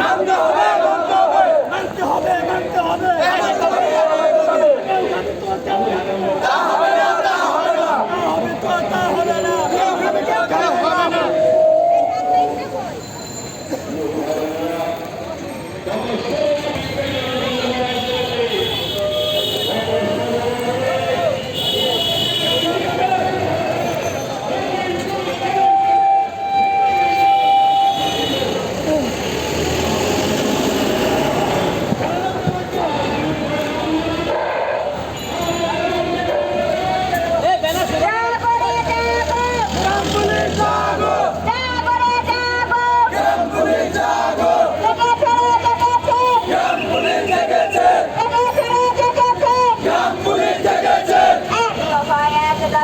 মানতে হবে মানতে হবে। মানতে হবে মানতে হবে।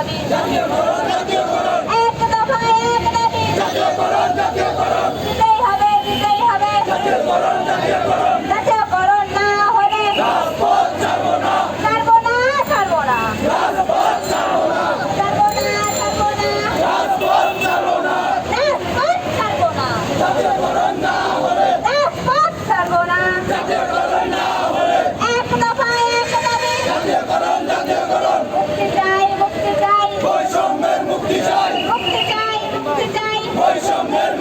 স্বাধীন Bayşam verme.